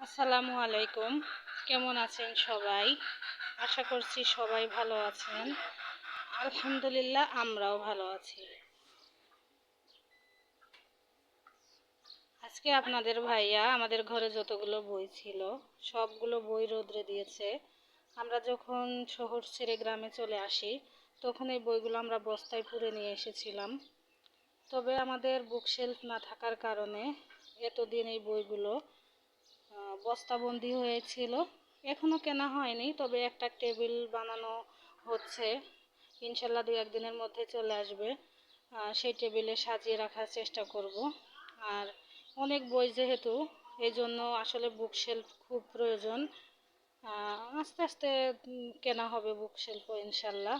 আসসালামু আলাইকুম। কেমন আছেন সবাই? আশা করছি সবাই ভালো আছেন। আলহামদুলিল্লাহ, আমরাও ভালো আছি। আজকে আপনাদের ভাইয়া আমাদের ঘরে যতগুলো বই ছিল, সবগুলো বই রোদ্রে দিয়েছে। আমরা যখন শহর ছেড়ে গ্রামে চলে আসি, তখন এই বইগুলো আমরা বস্তায় পুরে নিয়ে এসেছিলাম। তবে আমাদের বুকশেলফ না থাকার কারণে এতদিন এই বইগুলো বস্তাবন্দি হয়েছিল। এখনও কেনা হয়নি, তবে একটা টেবিল বানানো হচ্ছে। ইনশাল্লাহ দু একদিনের মধ্যে চলে আসবে। সেই টেবিলে সাজিয়ে রাখার চেষ্টা করব। আর অনেক বই যেহেতু এই জন্য আসলে বুকশেলফ খুব প্রয়োজন। আস্তে আস্তে কেনা হবে বুকশেলফও ইনশাল্লাহ।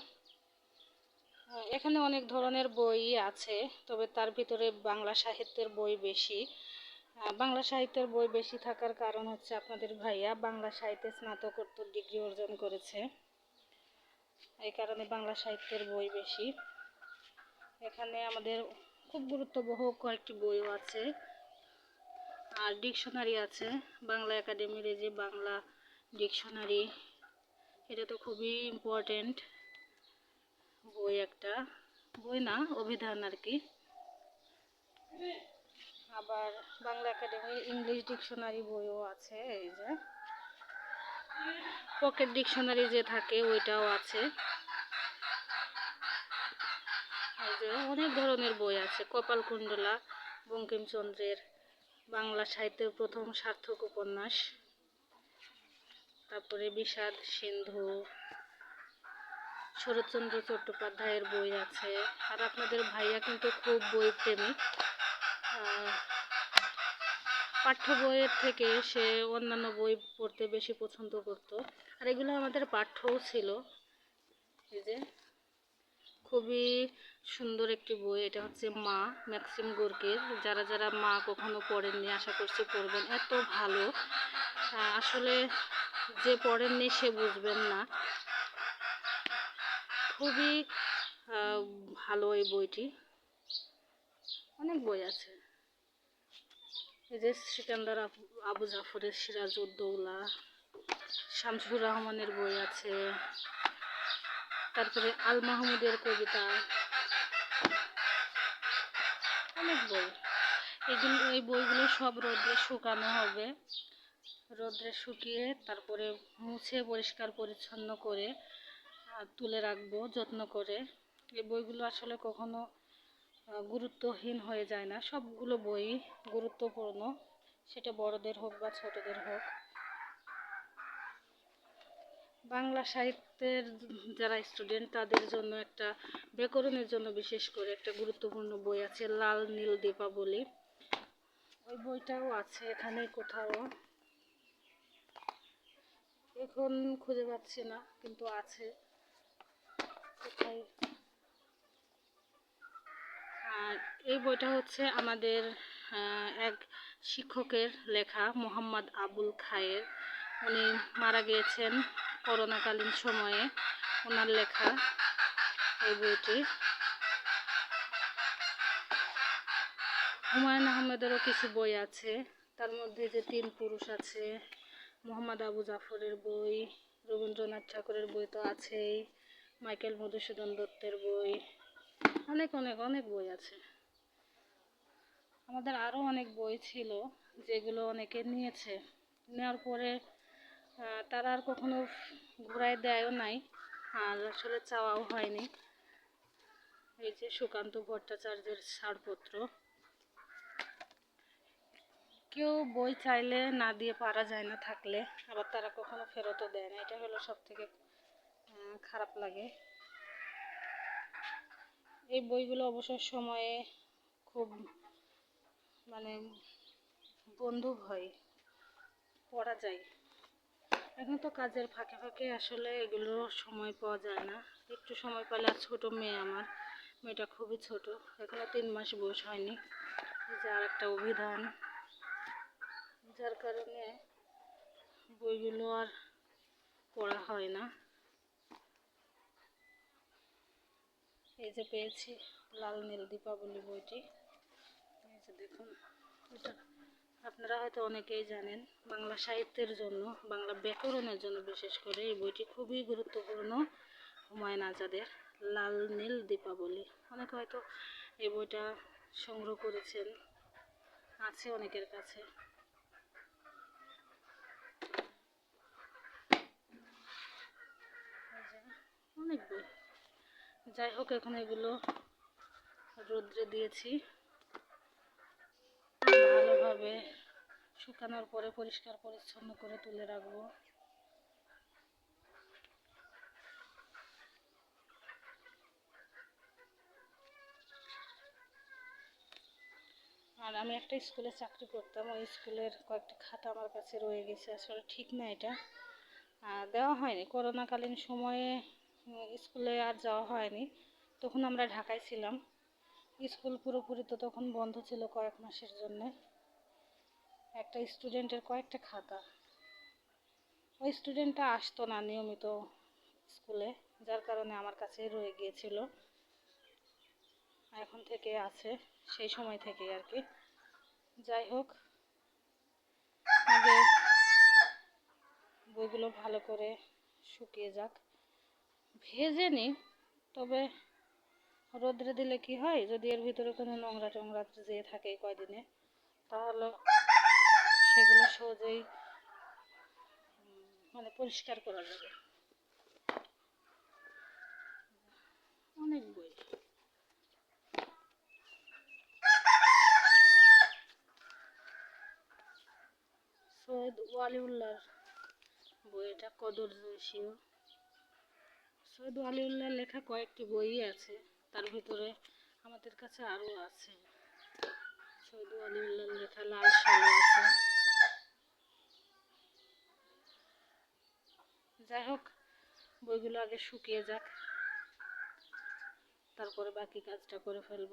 এখানে অনেক ধরনের বই আছে, তবে তার ভিতরে বাংলা সাহিত্যের বই বেশি। বাংলা সাহিত্যের বই বেশি থাকার কারণ হচ্ছে আপনাদের ভাইয়া বাংলা সাহিত্যে স্নাতকোত্তর ডিগ্রি অর্জন করেছে। এই কারণে বাংলা সাহিত্যের বই বেশি। এখানে আমাদের খুব গুরুত্ববহ কয়েকটি বইও আছে। আর ডিকশনারি আছে। বাংলা একাডেমির যে বাংলা ডিকশনারি, এটা তো খুবই ইম্পর্টেন্ট বই একটা। বই না, অভিধান আর কি। আবার বাংলা একাডেমির ইংলিশ ডিকশনারি বইও আছে, এই যে। পকেট ডিকশনারি যে থাকে, ওইটাও আছে। এই যে অনেক ধরনের বই আছে। কপালকুণ্ডলা বঙ্কিমচন্দ্রের বাংলা সাহিত্যের প্রথম সার্থক উপন্যাস। তারপরে বিষাদ সিন্ধু, শরৎচন্দ্র চট্টোপাধ্যায়ের বই আছে। আর আপনাদের ভাইয়া কিন্তু খুব বই প্রেমিক পাঠ্য বইয়ের থেকে সে অন্যান্য বই পড়তে বেশি পছন্দ করত। আর এগুলো আমাদের পাঠ্যও ছিল। এই যে, খুবই সুন্দর একটি বই। এটা হচ্ছে মা, ম্যাক্সিম গোর্কের। যারা যারা মা কখনো পড়েননি, আশা করছি পড়বেন। এত ভালো। আসলে যে পড়েননি সে বুঝবেন না। খুবই ভালো এই বইটি। অনেক বই আছে। এই যে সিকান্দার আবু জাফরের সিরাজউদ্দৌলা শামসুর রহমানের বই আছে, তারপরে আল মাহমুদের কবিতা, অনেক বই। এইগুলো এই বইগুলো সব রোদ্রে শুকানো হবে। রোদ্রে শুকিয়ে তারপরে মুছে পরিষ্কার পরিচ্ছন্ন করে তুলে রাখব যত্ন করে। এই বইগুলো আসলে কখনো গুরুত্বহীন হয়ে যায় না। সবগুলো বই গুরুত্বপূর্ণ। সেটা বড়দের হোক বা ছোটদের হোক। বাংলা সাহিত্যের যারা স্টুডেন্ট তাদের জন্য একটা, ব্যাকরণের জন্য বিশেষ করে একটা গুরুত্বপূর্ণ বই আছে, লাল নীল দীপাবলি ওই বইটাও আছে এখানে কোথাও। এখন খুঁজে পাচ্ছি না, কিন্তু আছে। কোথায় আর এই বইটা হচ্ছে আমাদের এক শিক্ষকের লেখা, মোহাম্মদ আবুল খায়ের। উনি মারা গিয়েছেন করোনাকালীন সময়ে। ওনার লেখা এই বইটি। হুমায়ুন আহমেদেরও কিছু বই আছে। তার মধ্যে যে তিন পুরুষ আছে, মোহাম্মদ আবু জাফরের বই, রবীন্দ্রনাথ ঠাকুরের বই তো আছেই, মাইকেল মধুসূদন দত্তের বই, অনেক অনেক অনেক বই আছে। আমাদের আরও অনেক বই ছিল যেগুলো অনেকে নিয়েছে। নেওয়ার পরে তারা আর কখনো ঘুরাই দেয়ও নাই আর আসলে চাওয়াও হয়নি। এই যে সুকান্ত ভট্টাচার্যের ছাড়পত্র কেউ বই চাইলে না দিয়ে পারা যায় না থাকলে, আবার তারা কখনো ফেরতও দেয় না। এটা হলো সব থেকে খারাপ লাগে। এই বইগুলো অবসর সময়ে খুব মানে বন্ধু হয় পড়া যায়। এখন তো কাজের ফাঁকে ফাঁকে আসলে এগুলো সময় পাওয়া যায় না। একটু সময় পেলে আর ছোটো মেয়ে আমার, মেয়েটা খুবই ছোট এখনও তিন মাস বয়স হয়নি। যার একটা অভিধান, যার কারণে বইগুলো আর পড়া হয় না। এই যে পেয়েছি লাল নীল দীপাবলি বইটি। যে দেখুন। এটা আপনারা হয়তো অনেকেই জানেন, বাংলা সাহিত্যের জন্য, বাংলা ব্যাকরণের জন্য বিশেষ করে এই বইটি খুবই গুরুত্বপূর্ণ হুমায়ুন আজাদের লাল নীল দীপাবলি। অনেকে হয়তো এই বইটা সংগ্রহ করেছেন, আছে অনেকের কাছে। অনেক বই। যাই হোক, এখন এগুলো রোদ্রে দিয়েছি। ভালোভাবে শুকানোর পরে পরিষ্কার পরিচ্ছন্ন করে তুলে রাখব। আর আমি একটা স্কুলে চাকরি করতাম, ওই স্কুলের কয়েকটা খাতা আমার কাছে রয়ে গেছে, আসলে ঠিক না এটা। দেওয়া হয়নি, করোনাকালীন সময়ে স্কুলে আর যাওয়া হয়নি। তখন আমরা ঢাকায় ছিলাম। স্কুল পুরোপুরি তো তখন বন্ধ ছিল কয়েক মাসের জন্য। একটা স্টুডেন্টের কয়েকটা খাতা। ওই স্টুডেন্টটা আসতো না নিয়মিত স্কুলে যার কারণে আমার কাছে রয়ে গিয়েছিল। এখন থেকে আছে, সেই সময় থেকে আর কি। যাই হোক, আগে বইগুলো ভালো করে শুকিয়ে যাক। ভেজে নিই, তবে রোদ্রে দিলে কি হয়, যদি এর ভিতরে কোনো নোংরা টোংরা যেয়ে থাকে কয়দিনে, তাহলে সেগুলো সহজেই মানে পরিষ্কার করা যাবে অনেক বই। সৈয়দ ওয়ালিউল্লাহর বই, এটা কদর জয়সীয় সৈয়দ ওয়ালিউল্লাহর লেখা কয়েকটি বই আছে, তার ভিতরে আমাদের কাছে আরও আছে। সৈয়দ ওয়ালিউল্লাহর লেখা লাল সালু আছে যাই হোক বইগুলো আগে শুকিয়ে যাক। তারপরে বাকি কাজটা করে ফেলব।